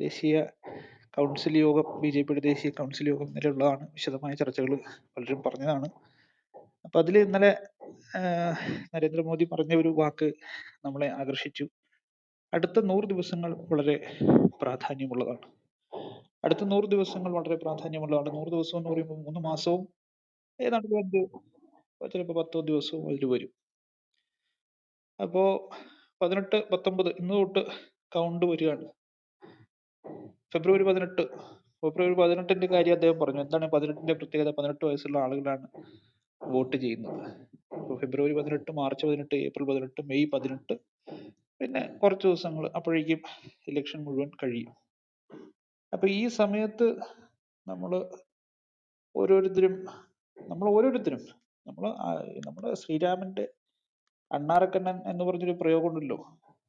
ദേശീയ കൗൺസിൽ യോഗം B J പിയുടെ ദേശീയ കൗൺസിൽ യോഗം ഇന്നലെ ഉള്ളതാണ് വിശദമായ ചർച്ചകൾ പലരും പറഞ്ഞതാണ്. അപ്പൊ അതിൽ ഇന്നലെ ആഹ് നരേന്ദ്രമോദി പറഞ്ഞ ഒരു വാക്ക് നമ്മളെ ആകർഷിച്ചു. അടുത്ത നൂറ് ദിവസങ്ങൾ വളരെ പ്രാധാന്യമുള്ളതാണ്. അടുത്ത നൂറ് ദിവസങ്ങൾ വളരെ പ്രാധാന്യമുള്ളതാണ്. നൂറ് ദിവസം എന്ന് പറയുമ്പോൾ മൂന്ന് മാസവും ഏതാണ്ട് രണ്ട് ചിലപ്പോൾ പത്തോ ദിവസവും അതിൽ വരും. അപ്പോ പതിനെട്ട് പത്തൊമ്പത് ഇന്ന് തൊട്ട് കൗണ്ട് വരികയാണ്. ഫെബ്രുവരി പതിനെട്ട്. ഫെബ്രുവരി പതിനെട്ടിന്റെ കാര്യം അദ്ദേഹം പറഞ്ഞു. എന്താണ് പതിനെട്ടിന്റെ പ്രത്യേകത? പതിനെട്ട് വയസ്സുള്ള ആളുകളാണ് വോട്ട് ചെയ്യുന്നത്. അപ്പോൾ ഫെബ്രുവരി പതിനെട്ട് മാർച്ച് പതിനെട്ട് ഏപ്രിൽ പതിനെട്ട് മെയ് പതിനെട്ട് പിന്നെ കുറച്ച് ദിവസങ്ങൾ അപ്പോഴേക്കും ഇലക്ഷൻ മുഴുവൻ കഴിയും. അപ്പൊ ഈ സമയത്ത് നമ്മൾ ഓരോരുത്തരും നമ്മൾ ഓരോരുത്തരും നമ്മൾ നമ്മുടെ ശ്രീരാമന്റെ അണ്ണാറക്കണ്ണൻ എന്ന് പറഞ്ഞൊരു പ്രയോഗം ഉണ്ടല്ലോ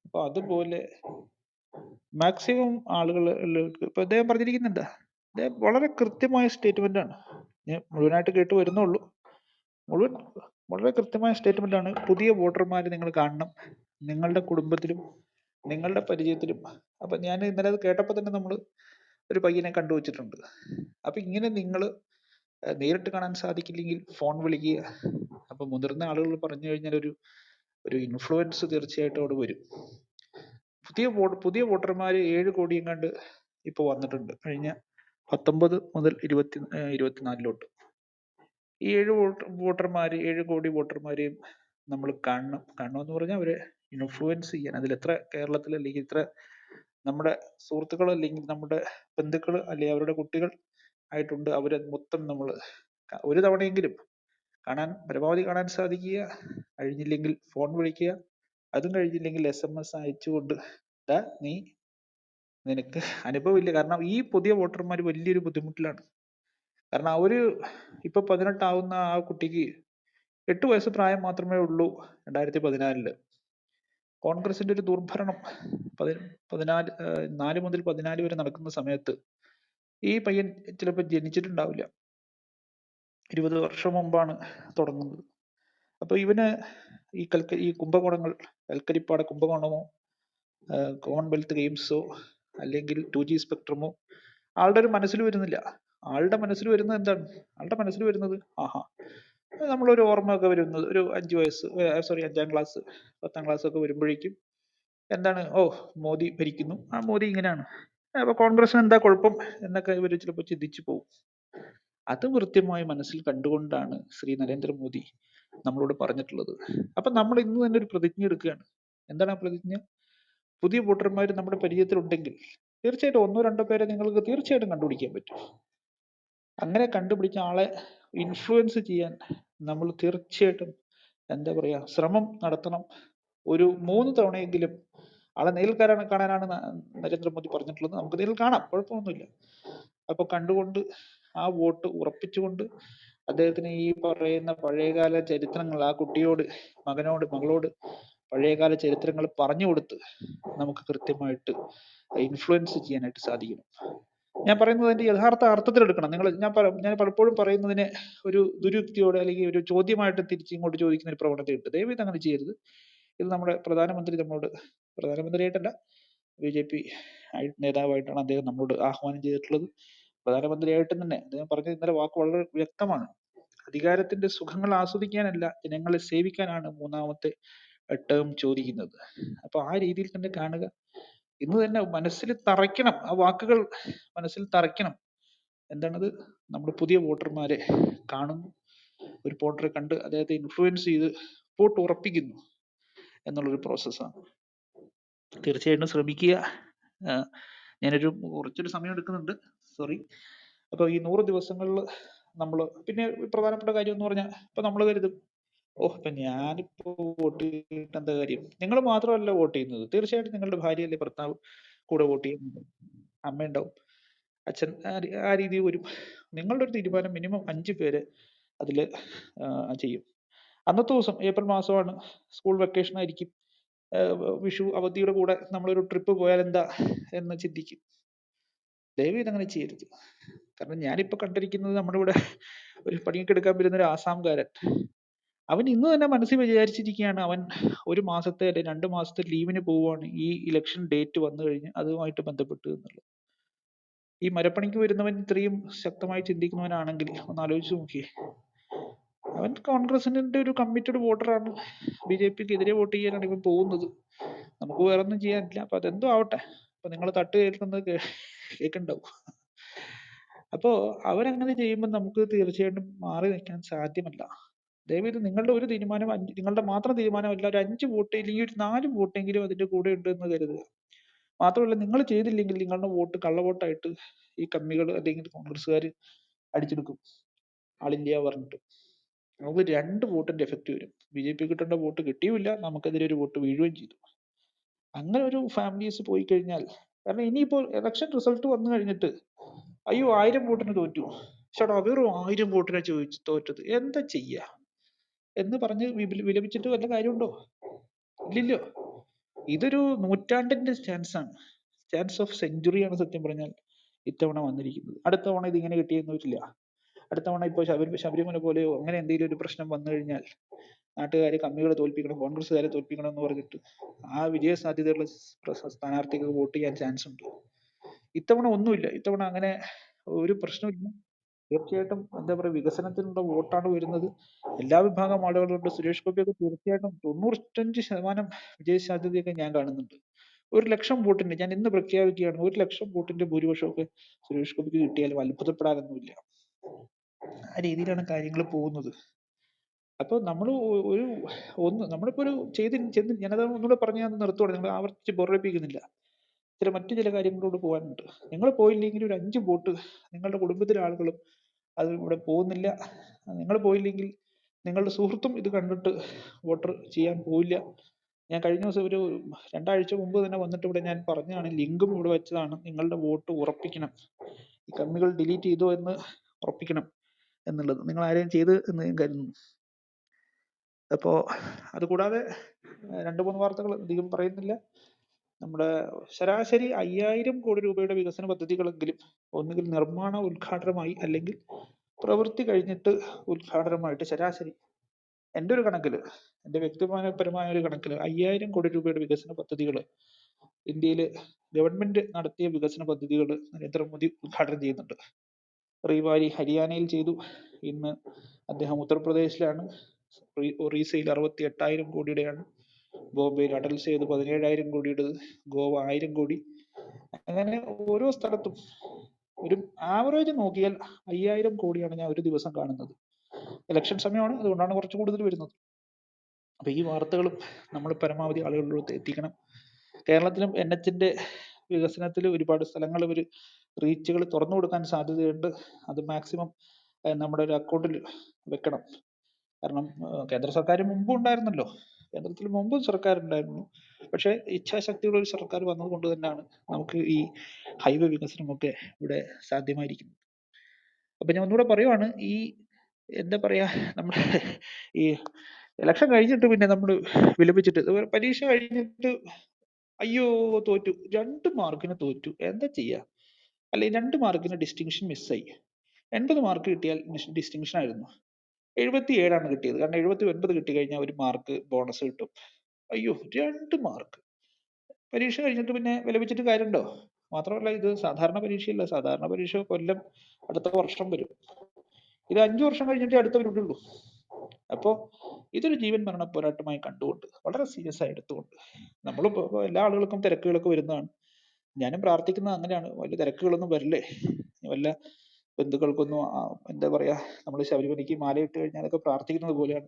അപ്പൊ അതുപോലെ മാക്സിമം ആളുകളിലേക്ക് ഇപ്പൊ അദ്ദേഹം പറഞ്ഞിരിക്കുന്നുണ്ട്. അദ്ദേഹം വളരെ കൃത്യമായ സ്റ്റേറ്റ്മെന്റ് ആണ്. ഞാൻ മുഴുവനായിട്ട് കേട്ട് വരുന്നുള്ളൂ. മുഴുവൻ വളരെ കൃത്യമായ സ്റ്റേറ്റ്മെന്റ് ആണ്. പുതിയ വോട്ടർമാരെ നിങ്ങൾ കാണണം. നിങ്ങളുടെ കുടുംബത്തിലും നിങ്ങളുടെ പരിചയത്തിലും. അപ്പൊ ഞാൻ ഇന്നലെ അത് കേട്ടപ്പോൾ തന്നെ നമ്മൾ ഒരു പയ്യനെ കണ്ടുവച്ചിട്ടുണ്ട് അപ്പൊ ഇങ്ങനെ നിങ്ങൾ നേരിട്ട് കാണാൻ സാധിക്കില്ലെങ്കിൽ ഫോൺ വിളിക്കുക. അപ്പൊ മുതിർന്ന ആളുകൾ പറഞ്ഞു കഴിഞ്ഞാൽ ഒരു ഒരു ഇൻഫ്ലുവൻസ് തീർച്ചയായിട്ടും അവിടെ വരും. പുതിയ പുതിയ വോട്ടർമാർ ഏഴ് കോടി എങ്ങാണ്ട് ഇപ്പൊ വന്നിട്ടുണ്ട്. കഴിഞ്ഞ പത്തൊമ്പത് മുതൽ ഇരുപത്തി ഇരുപത്തിനാലിലോട്ട്. ഈ ഏഴ് വോട്ടർ വോട്ടർമാര് ഏഴ് കോടി വോട്ടർമാരെയും നമ്മൾ കാണണം. കാണണം എന്ന് പറഞ്ഞാൽ അവരെ ഇൻഫ്ലുവൻസ് ചെയ്യാൻ. അതിൽ എത്ര കേരളത്തിൽ അല്ലെങ്കിൽ ഇത്ര നമ്മുടെ സുഹൃത്തുക്കൾ അല്ലെങ്കിൽ നമ്മുടെ ബന്ധുക്കൾ അല്ലെങ്കിൽ അവരുടെ കുട്ടികൾ ആയിട്ടുണ്ട്. അവരെ മൊത്തം നമ്മൾ ഒരു തവണയെങ്കിലും കാണാൻ പരമാവധി കാണാൻ സാധിക്കുക. കഴിഞ്ഞില്ലെങ്കിൽ ഫോൺ വിളിക്കുക. അതും കഴിഞ്ഞില്ലെങ്കിൽ എസ് എം എസ് അയച്ചുകൊണ്ട് നീ നിനക്ക് അനുഭവമില്ല. കാരണം ഈ പുതിയ വോട്ടർമാർ വലിയൊരു ബുദ്ധിമുട്ടിലാണ്. കാരണം അവർ ഇപ്പൊ പതിനെട്ടാവുന്ന ആ കുട്ടിക്ക് എട്ട് വയസ്സ് പ്രായം മാത്രമേ ഉള്ളൂ രണ്ടായിരത്തി പതിനാലിൽ കോൺഗ്രസിന്റെ ഒരു ദുർഭരണം പതി പതിനാല് നാല് മുതൽ പതിനാല് വരെ നടക്കുന്ന സമയത്ത് ഈ പയ്യൻ ചിലപ്പോൾ ജനിച്ചിട്ടുണ്ടാവില്ല. ഇരുപത് വർഷം മുമ്പാണ് തുടങ്ങുന്നത്. അപ്പൊ ഇവന് ഈ കൽക്ക ഈ കുംഭകോണങ്ങൾ കൽക്കരിപ്പാട കുംഭകോണമോ കോമൺവെൽത്ത് ഗെയിംസോ അല്ലെങ്കിൽ ടു ജി സ്പെക്ട്രമോ ആളുടെ ഒരു മനസ്സിൽ വരുന്നില്ല. ആളുടെ മനസ്സിൽ വരുന്നത് എന്താണ്? ആളുടെ മനസ്സിൽ വരുന്നത് ആഹാ നമ്മളൊരു ഓർമ്മയൊക്കെ വരുന്നത്. ഒരു അഞ്ച് വയസ്സ് സോറി അഞ്ചാം ക്ലാസ് പത്താം ക്ലാസ് ഒക്കെ വരുമ്പോഴേക്കും എന്താണ്? ഓ മോദി ഭരിക്കുന്നു. ആ മോദി ഇങ്ങനെയാണ്. അപ്പൊ കോൺഗ്രസിന് എന്താ കുഴപ്പം എന്നൊക്കെ ഇവർ ചിലപ്പോൾ ചിന്തിച്ചു പോകും അത് കൃത്യമായി മനസ്സിൽ കണ്ടുകൊണ്ടാണ് ശ്രീ നരേന്ദ്രമോദി നമ്മളോട് പറഞ്ഞിട്ടുള്ളത്. അപ്പൊ നമ്മൾ ഇന്ന് തന്നെ ഒരു പ്രതിജ്ഞ എടുക്കുകയാണ്. എന്താണ് ആ പ്രതിജ്ഞ? പുതിയ വോട്ടർമാർ നമ്മുടെ പരിചയത്തിലുണ്ടെങ്കിൽ തീർച്ചയായിട്ടും ഒന്നോ രണ്ടോ പേരെ നിങ്ങൾക്ക് തീർച്ചയായിട്ടും കണ്ടുപിടിക്കാൻ പറ്റും. അങ്ങനെ കണ്ടുപിടിച്ച ആളെ ഇൻഫ്ലുവൻസ് ചെയ്യാൻ നമ്മൾ തീർച്ചയായിട്ടും എന്താ പറയുക ശ്രമം നടത്തണം. ഒരു മൂന്ന് തവണയെങ്കിലും ആളെ നേരിൽ കാണാൻ കാണാനാണ് നരേന്ദ്രമോദി പറഞ്ഞിട്ടുള്ളത്. നമുക്ക് നേരിൽ കാണാം കുഴപ്പമൊന്നുമില്ല. അപ്പൊ കണ്ടുകൊണ്ട് ആ വോട്ട് ഉറപ്പിച്ചുകൊണ്ട് അദ്ദേഹത്തിന് ഈ പറയുന്ന പഴയകാല ചരിത്രങ്ങൾ ആ കുട്ടിയോട് മകനോട് മകളോട് പഴയകാല ചരിത്രങ്ങൾ പറഞ്ഞു കൊടുത്ത് നമുക്ക് കൃത്യമായിട്ട് ഇൻഫ്ലുവൻസ് ചെയ്യാനായിട്ട് സാധിക്കണം. ഞാൻ പറയുന്നത് അതിന്റെ യഥാർത്ഥ അർത്ഥത്തിൽ എടുക്കണം. നിങ്ങൾ ഞാൻ ഞാൻ പലപ്പോഴും പറയുന്നതിനെ ഒരു ദുരുക്തിയോടെ അല്ലെങ്കിൽ ഒരു ചോദ്യമായിട്ട് തിരിച്ച് ഇങ്ങോട്ട് ചോദിക്കുന്ന ഒരു പ്രവണതയുണ്ട്. ദയവ് ഇത് അങ്ങനെ ചെയ്യരുത്. ഇത് നമ്മുടെ പ്രധാനമന്ത്രി നമ്മളോട് പ്രധാനമന്ത്രിയായിട്ടല്ല ബി ജെ പി നേതാവായിട്ടാണ് അദ്ദേഹം നമ്മളോട് ആഹ്വാനം ചെയ്തിട്ടുള്ളത്. പ്രധാനമന്ത്രിയായിട്ടും തന്നെ അദ്ദേഹം പറഞ്ഞ ഇന്നലെ വാക്ക് വളരെ വ്യക്തമാണ്. അധികാരത്തിന്റെ സുഖങ്ങൾ ആസ്വദിക്കാനല്ല ജനങ്ങളെ സേവിക്കാനാണ് മൂന്നാമത്തെ ടേം ചോദിക്കുന്നത്. അപ്പൊ ആ രീതിയിൽ തന്നെ കാണുക. ഇന്ന് തന്നെ മനസ്സിൽ തറയ്ക്കണം. ആ വാക്കുകൾ മനസ്സിൽ തറയ്ക്കണം. എന്താണത്? നമ്മുടെ പുതിയ വോട്ടർമാരെ കാണുന്നു. ഒരു വോട്ടറെ കണ്ട് അദ്ദേഹത്തെ ഇൻഫ്ലുവൻസ് ചെയ്ത് വോട്ട് ഉറപ്പിക്കുന്നു എന്നുള്ളൊരു പ്രോസസ്സാണ് തീർച്ചയായിട്ടും ശ്രമിക്കുക. ഞാനൊരു കുറച്ചൊരു സമയം എടുക്കുന്നുണ്ട്. സോറി അപ്പൊ ഈ നൂറ് ദിവസങ്ങളിൽ നമ്മൾ പിന്നെ പ്രധാനപ്പെട്ട കാര്യം എന്ന് പറഞ്ഞാൽ ഇപ്പൊ നമ്മൾ കരുതും. ഓ ഇപ്പൊ ഞാനിപ്പോ വോട്ട് ചെയ്തിട്ട് എന്താ കാര്യം? നിങ്ങൾ മാത്രമല്ല വോട്ട് ചെയ്യുന്നത്. തീർച്ചയായിട്ടും നിങ്ങളുടെ ഭാര്യ അല്ലെ ഭർത്താവ് കൂടെ വോട്ട് ചെയ്യുന്നത്. അമ്മ ഉണ്ടാവും. അച്ഛൻ ആ രീതിയിൽ വരും. നിങ്ങളുടെ ഒരു തീരുമാനം മിനിമം അഞ്ച് പേര് അതിൽ ചെയ്യും. അന്നത്തെ ദിവസം ഏപ്രിൽ മാസമാണ് സ്കൂൾ വെക്കേഷൻ ആയിരിക്കും. വിഷു അവധിയുടെ കൂടെ നമ്മളൊരു ട്രിപ്പ് പോയാൽ എന്താ എന്ന് ചിന്തിക്കും. ദയവ് ചെയ്ത് അങ്ങനെ ചെയ്യരുത്. കാരണം ഞാനിപ്പോ കണ്ടിരിക്കുന്നത് നമ്മുടെ ഇവിടെ ഒരു പണിയൊക്കെ എടുക്കാൻ വരുന്ന ഒരു ആസാംകാരൻ. അവൻ ഇന്ന് തന്നെ മനസ്സിൽ വിചാരിച്ചിരിക്കുകയാണ് അവൻ ഒരു മാസത്തെ അല്ലെങ്കിൽ രണ്ട് മാസത്തെ ലീവിന് പോവുകയാണ് ഈ ഇലക്ഷൻ ഡേറ്റ് വന്നു കഴിഞ്ഞ് അതുമായിട്ട് ബന്ധപ്പെട്ട് എന്നുള്ളത്. ഈ മരപ്പണിക്ക് വരുന്നവൻ ഇത്രയും ശക്തമായി ചിന്തിക്കുന്നവനാണെങ്കിൽ ഒന്ന് ആലോചിച്ച് നോക്കിയേ. അവൻ കോൺഗ്രസിന്റെ ഒരു കമ്മിറ്റഡ് വോട്ടറാണ് ബി ജെ പിക്ക് എതിരെ വോട്ട് ചെയ്യാനാണ് ഇവൻ പോകുന്നത്. നമുക്ക് വേറെ ഒന്നും ചെയ്യാനില്ല. അപ്പൊ അതെന്തോ ആവട്ടെ. അപ്പൊ നിങ്ങൾ തട്ട് കേൾക്കുന്നത് കേൾക്കണ്ടാവും. അപ്പോ അവരങ്ങനെ ചെയ്യുമ്പോൾ നമുക്ക് തീർച്ചയായിട്ടും മാറി നിൽക്കാൻ സാധ്യമല്ല. ദയവേത് നിങ്ങളുടെ ഒരു തീരുമാനം നിങ്ങളുടെ മാത്രം തീരുമാനമല്ല ഒരു അഞ്ച് വോട്ട് ഇല്ലെങ്കിൽ ഒരു നാല് വോട്ടെങ്കിലും അതിന്റെ കൂടെ ഉണ്ട് എന്ന് കരുതുക. മാത്രമല്ല നിങ്ങൾ ചെയ്തില്ലെങ്കിൽ നിങ്ങളുടെ വോട്ട് കള്ളവോട്ടായിട്ട് ഈ കമ്മികൾ അല്ലെങ്കിൽ കോൺഗ്രസ്സുകാർ അടിച്ചെടുക്കും. ആൾ ഇന്ത്യ പറഞ്ഞിട്ട്. നമുക്ക് രണ്ട് വോട്ടിന്റെ എഫക്റ്റ് വരും. ബി ജെ പി കിട്ടേണ്ട വോട്ട് കിട്ടിയുമില്ല നമുക്കെതിരെ ഒരു വോട്ട് വീഴുകയും ചെയ്തു. അങ്ങനെ ഒരു ഫാമിലീസ് പോയി കഴിഞ്ഞാൽ കാരണം ഇനിയിപ്പോൾ ഇലക്ഷൻ റിസൾട്ട് വന്നു കഴിഞ്ഞിട്ട് അയ്യോ ആയിരം വോട്ടിന് തോറ്റു. ചേട്ടാ വെറും ആയിരം വോട്ടിനെ ചോദിച്ചു തോറ്റത്. എന്താ ചെയ്യാ? എന്ന് പറഞ്ഞ് വിലപിച്ചിട്ട് വല്ല കാര്യമുണ്ടോ? ഇല്ലല്ലോ. ഇതൊരു നൂറ്റാണ്ടിന്റെ ചാൻസ് ആണ്. ചാൻസ് ഓഫ് സെഞ്ചുറി ആണ് സത്യം പറഞ്ഞാൽ ഇത്തവണ വന്നിരിക്കുന്നത്. അടുത്ത തവണ ഇത് ഇങ്ങനെ കിട്ടിയെന്ന് വരില്ല. അടുത്ത തവണ ഇപ്പോൾ ശബരി ശബരിമല പോലെയോ അങ്ങനെ എന്തെങ്കിലും ഒരു പ്രശ്നം വന്നു കഴിഞ്ഞാൽ നാട്ടുകാരെ കമ്മികളെ തോൽപ്പിക്കണം കോൺഗ്രസ്സുകാരെ തോൽപ്പിക്കണം എന്ന് പറഞ്ഞിട്ട് ആ വിജയ സാധ്യതയുള്ള സ്ഥാനാർത്ഥികൾക്ക് വോട്ട് ചെയ്യാൻ ചാൻസ് ഉണ്ട്. ഇത്തവണ ഒന്നുമില്ല. ഇത്തവണ അങ്ങനെ ഒരു പ്രശ്നമില്ല. തീർച്ചയായിട്ടും എന്താ പറയുക വികസനത്തിനുള്ള വോട്ടാണ് വരുന്നത്. എല്ലാ വിഭാഗം ആളുകളുണ്ട്. സുരേഷ് ഗോപിയൊക്കെ തീർച്ചയായിട്ടും തൊണ്ണൂറ്റഞ്ച് ശതമാനം വിജയ സാധ്യതയൊക്കെ ഞാൻ കാണുന്നുണ്ട്. ഒരു ലക്ഷം വോട്ടിന്റെ ഞാൻ ഇന്ന് പ്രഖ്യാപിക്കുകയാണ് ഒരു ലക്ഷം വോട്ടിന്റെ ഭൂരിപക്ഷമൊക്കെ സുരേഷ് ഗോപിക്ക് കിട്ടിയാലും അത്ഭുതപ്പെടാനൊന്നുമില്ല. ആ രീതിയിലാണ് കാര്യങ്ങൾ പോകുന്നത്. അപ്പോൾ നമ്മൾ ഒരു ഒന്ന് നമ്മളിപ്പോ ഒരു ചെയ്ത് ചെന്ന് ഞാനത് ഒന്നുകൂടെ പറഞ്ഞ് ഞാൻ നിർത്തുവാണ്. നിങ്ങൾ ആവർത്തിച്ച് ബോറടിപ്പിക്കുന്നില്ല. ചില മറ്റു ചില കാര്യങ്ങളോട് പോകാനുണ്ട്. നിങ്ങൾ പോയില്ലെങ്കിൽ ഒരു അഞ്ച് ബോട്ട് നിങ്ങളുടെ കുടുംബത്തിലെ ആളുകളും അത് ഇവിടെ പോകുന്നില്ല. നിങ്ങൾ പോയില്ലെങ്കിൽ നിങ്ങളുടെ സുഹൃത്തും ഇത് കണ്ടിട്ട് വോട്ടർ ചെയ്യാൻ പോവില്ല. ഞാൻ കഴിഞ്ഞ ദിവസം ഒരു രണ്ടാഴ്ച മുമ്പ് തന്നെ വന്നിട്ട് ഇവിടെ ഞാൻ പറഞ്ഞതാണ് ലിങ്കും ഇവിടെ വെച്ചതാണ്. നിങ്ങളുടെ വോട്ട് ഉറപ്പിക്കണം. ഈ കമ്മികൾ ഡിലീറ്റ് ചെയ്തോ എന്ന് ഉറപ്പിക്കണം എന്നുള്ളത്. നിങ്ങൾ ആരെയും ചെയ്ത് എന്ന് ഞാൻ കരുതുന്നു. അപ്പോ അത് കൂടാതെ ഏർ രണ്ട് മൂന്ന് വാർത്തകൾ അധികം പറയുന്നില്ല. നമ്മുടെ ശരാശരി അയ്യായിരം കോടി രൂപയുടെ വികസന പദ്ധതികളെങ്കിലും ഒന്നുകിൽ നിർമ്മാണ ഉദ്ഘാടനമായി അല്ലെങ്കിൽ പ്രവൃത്തി കഴിഞ്ഞിട്ട് ഉദ്ഘാടനമായിട്ട് ശരാശരി എന്റെ ഒരു കണക്കിൽ എന്റെ വ്യക്തിപരമായ ഒരു കണക്കിൽ അയ്യായിരം കോടി രൂപയുടെ വികസന പദ്ധതികൾ ഇന്ത്യയിൽ ഗവൺമെന്റ് നടത്തിയ വികസന പദ്ധതികൾ നരേന്ദ്രമോദി ഉദ്ഘാടനം ചെയ്യുന്നുണ്ട്. റീവാരി ഹരിയാനയിൽ ചെയ്തു. ഇന്ന് അദ്ദേഹം ഉത്തർപ്രദേശിലാണ്. ഒറീ- ഒറീസയിൽ അറുപത്തി എട്ടായിരം കോടിയുടെയാണ് ബോംബെയിൽ അടൽ ചെയ്ത് പതിനേഴായിരം കോടിയുടെ ഗോവ ആയിരം കോടി. അങ്ങനെ ഓരോ സ്ഥലത്തും ഒരു ആവറേജ് നോക്കിയാൽ അയ്യായിരം കോടിയാണ് ഞാൻ ഒരു ദിവസം കാണുന്നത്. ഇലക്ഷൻ സമയമാണ് അതുകൊണ്ടാണ് കുറച്ച് കൂടുതൽ വരുന്നത്. അപ്പൊ ഈ വാർത്തകളും നമ്മൾ പരമാവധി ആളുകളിലോട്ട് എത്തിക്കണം. കേരളത്തിലും എൻ എച്ചിന്റെ വികസനത്തിൽ ഒരുപാട് സ്ഥലങ്ങൾ ഒരു റീച്ചുകൾ തുറന്നു കൊടുക്കാൻ സാധ്യതയുണ്ട്. അത് മാക്സിമം നമ്മുടെ ഒരു അക്കൗണ്ടിൽ വെക്കണം. കാരണം കേന്ദ്ര സർക്കാർ മുമ്പും ഉണ്ടായിരുന്നല്ലോ കേന്ദ്രത്തിൽ മുമ്പും സർക്കാർ ഉണ്ടായിരുന്നു പക്ഷെ ഇച്ഛാശക്തിയുള്ള ഒരു സർക്കാർ വന്നത് കൊണ്ട് തന്നെയാണ് നമുക്ക് ഈ ഹൈവേ വികസനമൊക്കെ ഇവിടെ സാധ്യമായിരിക്കുന്നത്. അപ്പൊ ഞാൻ ഒന്നുകൂടെ പറയുവാണ് ഈ എന്താ പറയാ നമ്മുടെ ഈ ഇലക്ഷൻ കഴിഞ്ഞിട്ട് പിന്നെ നമ്മൾ വിലപിച്ചിട്ട് പരീക്ഷ കഴിഞ്ഞിട്ട് അയ്യോ തോറ്റു രണ്ട് മാർക്കിന് തോറ്റു. എന്താ ചെയ്യാ? അല്ലെ രണ്ട് മാർക്കിന് ഡിസ്റ്റിങ്ഷൻ മിസ്സായി എൺപത് മാർക്ക് കിട്ടിയാൽ ഡിസ്റ്റിങ്ഷൻ ആയിരുന്നു. എഴുപത്തി ഏഴാണ് കിട്ടിയത്. കാരണം എഴുപത്തി ഒൻപത് കിട്ടി കഴിഞ്ഞാൽ ഒരു മാർക്ക് ബോണസ് കിട്ടും. അയ്യോ രണ്ട് മാർക്ക് പരീക്ഷ കഴിഞ്ഞിട്ട് പിന്നെ വിലപിച്ചിട്ട് കാര്യമുണ്ടോ മാത്രമല്ല ഇത് സാധാരണ പരീക്ഷയല്ല. സാധാരണ പരീക്ഷ കൊല്ലം അടുത്ത വർഷം വരും. ഇത് അഞ്ചു വർഷം കഴിഞ്ഞിട്ടേ അടുത്ത വരുള്ളൂ അപ്പോൾ ഇതൊരു ജീവൻ മരണ പോരാട്ടമായി കണ്ടുകൊണ്ട് വളരെ സീരിയസ് ആയി എടുത്തുകൊണ്ട് നമ്മളിപ്പോ ഇപ്പോ എല്ലാ ആളുകൾക്കും തിരക്കുകളൊക്കെ വരുന്നതാണ്. ഞാനും പ്രാർത്ഥിക്കുന്നത് അങ്ങനെയാണ്. വലിയ തിരക്കുകളൊന്നും വരില്ലേ? വല്ല ബന്ധുക്കൾക്കൊന്നും ആ, എന്താ പറയാ നമ്മൾ ശബരിമലയ്ക്ക് മാലയിട്ട് കഴിഞ്ഞാലൊക്കെ പ്രാർത്ഥിക്കുന്നത് പോലെയാണ്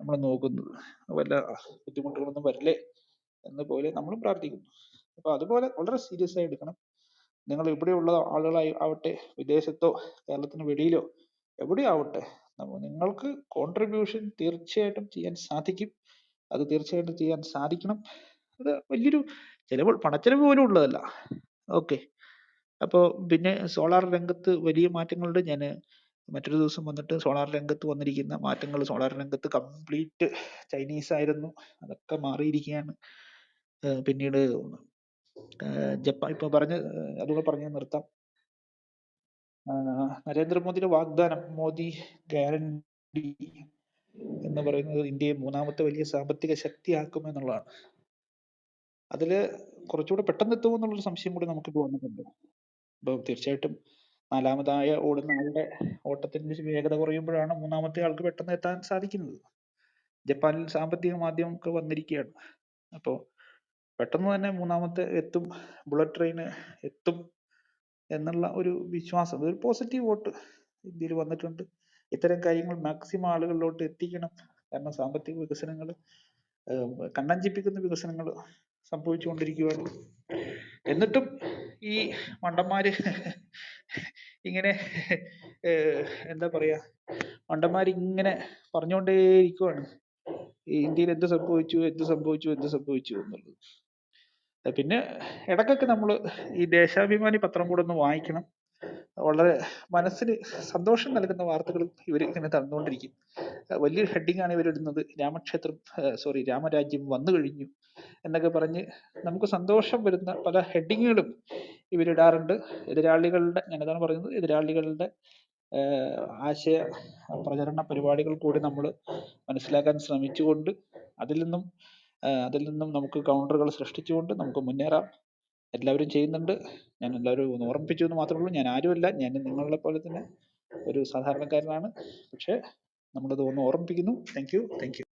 നമ്മൾ നോക്കുന്നത്. വല്ല ബുദ്ധിമുട്ടുകളൊന്നും വരില്ലേ എന്ന പോലെ നമ്മളും പ്രാർത്ഥിക്കുന്നു. അപ്പൊ അതുപോലെ വളരെ സീരിയസ് ആയി എടുക്കണം. നിങ്ങൾ ഇവിടെ ഉള്ള ആളുകളായി ആവട്ടെ വിദേശത്തോ കേരളത്തിന് വെളിയിലോ എവിടെയാവട്ടെ നമ്മ- നിങ്ങൾക്ക് കോൺട്രിബ്യൂഷൻ തീർച്ചയായിട്ടും ചെയ്യാൻ സാധിക്കും. അത് തീർച്ചയായിട്ടും ചെയ്യാൻ സാധിക്കണം. അത് വലിയൊരു ചിലവ് പണച്ചെലവ് പോലും ഉള്ളതല്ല. ഓക്കെ. അപ്പോൾ പിന്നെ സോളാർ രംഗത്ത് വലിയ മാറ്റങ്ങളുണ്ട്. ഞാൻ മറ്റൊരു ദിവസം വന്നിട്ട് സോളാർ രംഗത്ത് വന്നിരിക്കുന്ന മാറ്റങ്ങൾ സോളാർ രംഗത്ത് കംപ്ലീറ്റ് ചൈനീസ് ആയിരുന്നു. അതൊക്കെ മാറിയിരിക്കുകയാണ്. പിന്നീട് ജപ്പാൻ ഇപ്പൊ പറഞ്ഞ അതുകൂടെ പറഞ്ഞ് നിർത്താം. നരേന്ദ്രമോദിയുടെ വാഗ്ദാനം മോദി ഗ്യാരണ്ടി എന്ന് പറയുന്നത് ഇന്ത്യയെ മൂന്നാമത്തെ വലിയ സാമ്പത്തിക ശക്തിയാക്കും എന്നുള്ളതാണ്. അതിൽ കുറച്ചുകൂടെ പെട്ടെന്ന് എത്തുമോ എന്നുള്ളൊരു സംശയം കൂടി നമുക്ക് വന്നിട്ടുണ്ട്. അപ്പോൾ തീർച്ചയായിട്ടും നാലാമതായ ഓടുന്ന ആളുടെ ഓട്ടത്തിന്റെ വേഗത കുറയുമ്പോഴാണ് മൂന്നാമത്തെ ആൾക്ക് പെട്ടെന്ന് എത്താൻ സാധിക്കുന്നത്. ജപ്പാനിൽ സാമ്പത്തിക മാന്ദ്യം ഒക്കെ വന്നിരിക്കുകയാണ് അപ്പോൾ പെട്ടെന്ന് തന്നെ മൂന്നാമത്തെ എത്തും ബുള്ളറ്റ് ട്രെയിൻ എത്തും എന്നുള്ള ഒരു വിശ്വാസം ഒരു പോസിറ്റീവ് വോട്ട് ഇന്ത്യയിൽ വന്നിട്ടുണ്ട്. ഇത്തരം കാര്യങ്ങൾ മാക്സിമം ആളുകളിലോട്ട് എത്തിക്കണം. കാരണം സാമ്പത്തിക വികസനങ്ങൾ കണ്ണഞ്ചിപ്പിക്കുന്ന വികസനങ്ങൾ സംഭവിച്ചുകൊണ്ടിരിക്കുകയാണ്. എന്നിട്ടും ഈ മണ്ടന്മാര് ഇങ്ങനെ എന്താ പറയാ മണ്ടന്മാര് ഇങ്ങനെ പറഞ്ഞുകൊണ്ടേയിരിക്കുവാണ് ഈ ഇന്ത്യയിൽ എന്ത് സംഭവിച്ചു എന്ത് സംഭവിച്ചു എന്ത് സംഭവിച്ചു എന്നുള്ളത്. പിന്നെ ഇടക്കൊക്കെ നമ്മൾ ഈ ദേശാഭിമാനി പത്രം കൂടെ ഒന്ന് വായിക്കണം. വളരെ മനസ്സിന് സന്തോഷം നൽകുന്ന വാർത്തകൾ ഇവർ ഇങ്ങനെ തന്നുകൊണ്ടിരിക്കും. വലിയൊരു ഹെഡിങ് ആണ് ഇവരിടുന്നത്. രാമക്ഷേത്രം സോറി രാമരാജ്യം വന്നു കഴിഞ്ഞു എന്നൊക്കെ പറഞ്ഞ് നമുക്ക് സന്തോഷം വരുന്ന പല ഹെഡിങ്ങുകളും ഇവരിടാറുണ്ട്. എതിരാളികളുടെ ഞാൻ എന്താണ് പറയുന്നത് എതിരാളികളുടെ ആശയ പ്രചരണ പരിപാടികൾ കൂടി നമ്മൾ മനസ്സിലാക്കാൻ ശ്രമിച്ചുകൊണ്ട് അതിൽ നിന്നും അതിൽ നിന്നും നമുക്ക് കൗണ്ടറുകൾ സൃഷ്ടിച്ചുകൊണ്ട് നമുക്ക് മുന്നേറാം. എല്ലാവരും ചെയ്യുന്നുണ്ട്. ഞാൻ എല്ലാവരും ഒന്ന് ഓർമ്മിപ്പിച്ചു എന്ന് മാത്രമേ ഉള്ളൂ. ഞാൻ ആരുമല്ല. ഞാൻ നിങ്ങളെ പോലെ തന്നെ ഒരു സാധാരണക്കാരനാണ്. പക്ഷേ നമ്മളത് ഒന്ന് ഓർമ്മിപ്പിക്കുന്നു. Thank you thank you